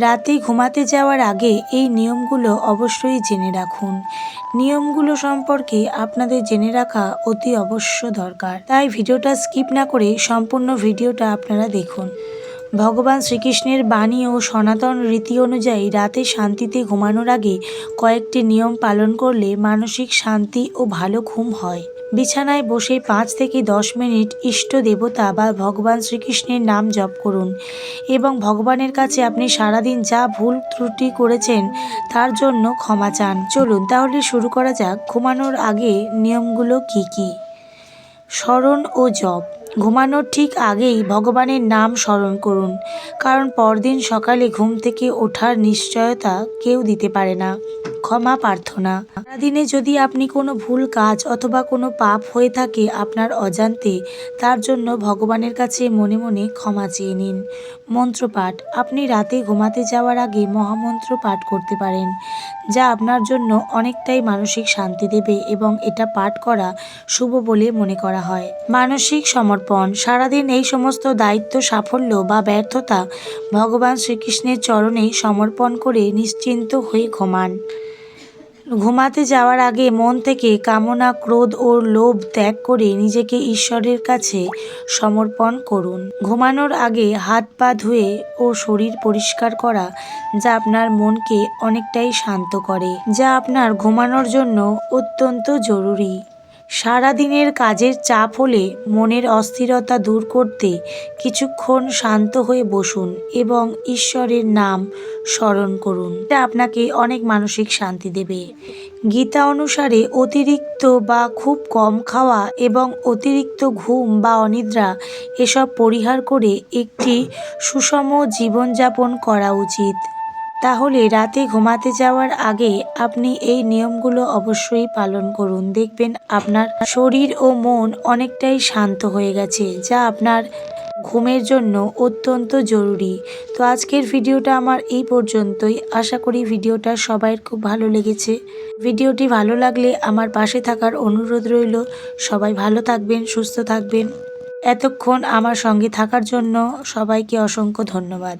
রাতে ঘুমাতে যাওয়ার আগে এই নিয়মগুলো অবশ্যই জেনে রাখুন। নিয়মগুলো সম্পর্কে আপনাদের জেনে রাখা অতি অবশ্য দরকার। তাই ভিডিওটা স্কিপ না করে সম্পূর্ণ ভিডিওটা আপনারা দেখুন। ভগবান শ্রীকৃষ্ণের বাণী ও সনাতন রীতি অনুযায়ী রাতে শান্তিতে ঘুমানোর আগে কয়েকটি নিয়ম পালন করলে মানসিক শান্তি ও ভালো ঘুম হয়। বিছানায় বসে পাঁচ থেকে দশ মিনিট ইষ্ট দেবতা বা ভগবান শ্রীকৃষ্ণের নাম জপ করুন। এবং ভগবানের কাছে আপনি সারাদিন যা ভুল ত্রুটি করেছেন, তার জন্য ক্ষমা চান। চলুন, তাহলে শুরু করা যাক। ঘুমানোর আগে নিয়মগুলো কি কি? স্মরণ ও জপ। ঘুমানোর ঠিক আগেই ভগবানের নাম স্মরণ করুন, কারণ পরদিন সকালে ঘুম থেকে ওঠার নিশ্চয়তা কেউ দিতে পারে না। ক্ষমা প্রার্থনা। সারাদিনে যদি আপনি কোনো ভুল কাজ অথবা কোনো পাপ হয়ে থাকে আপনার অজান্তে, তার জন্য ভগবানের কাছে মনে মনে ক্ষমা চেয়ে নিন। মন্ত্রপাঠ, আপনি রাতে ঘুমাতে যাওয়ার আগে মহামন্ত্র পাঠ করতে পারেন, যা আপনার জন্য অনেকটাই মানসিক শান্তি দেবে এবং এটা পাঠ করা শুভ বলে মনে করা হয়। মানসিক সমর্পণ, সারাদিন এই সমস্ত দায়িত্ব, সাফল্য বা ব্যর্থতা ভগবান শ্রীকৃষ্ণের চরণে সমর্পণ করে নিশ্চিন্ত হয়ে ঘুমান। ঘুমাতে যাওয়ার আগে মন থেকে কামনা, ক্রোধ ও লোভ ত্যাগ করে নিজেকে ঈশ্বরের কাছে সমর্পণ করুন। ঘুমানোর আগে হাত পা ধুয়ে ও শরীর পরিষ্কার করা যা আপনার মনকে অনেকটাই শান্ত করে, যা আপনার ঘুমানোর জন্য অত্যন্ত জরুরি। সারাদিনের কাজের চাপ হলে মনের অস্থিরতা দূর করতে কিছুক্ষণ শান্ত হয়ে বসুন এবং ঈশ্বরের নাম স্মরণ করুন। এটা আপনাকে অনেক মানসিক শান্তি দেবে। গীতা অনুসারে অতিরিক্ত বা খুব কম খাওয়া এবং অতিরিক্ত ঘুম বা অনিদ্রা এসব পরিহার করে একটি সুষম জীবনযাপন করা উচিত। তাহলে রাতে ঘুমাতে যাওয়ার আগে আপনি এই নিয়মগুলো অবশ্যই পালন করুন। দেখবেন আপনার শরীর ও মন অনেকটাই শান্ত হয়ে গেছে, যা আপনার ঘুমের জন্য অত্যন্ত জরুরি। তো আজকের ভিডিওটা আমার এই পর্যন্তই। আশা করি ভিডিওটা সবাইয়ের খুব ভালো লেগেছে। ভিডিওটি ভালো লাগলে আমার পাশে থাকার অনুরোধ রইল। সবাই ভালো থাকবেন, সুস্থ থাকবেন। এতক্ষণ আমার সঙ্গে থাকার জন্য সবাইকে অসংখ্য ধন্যবাদ।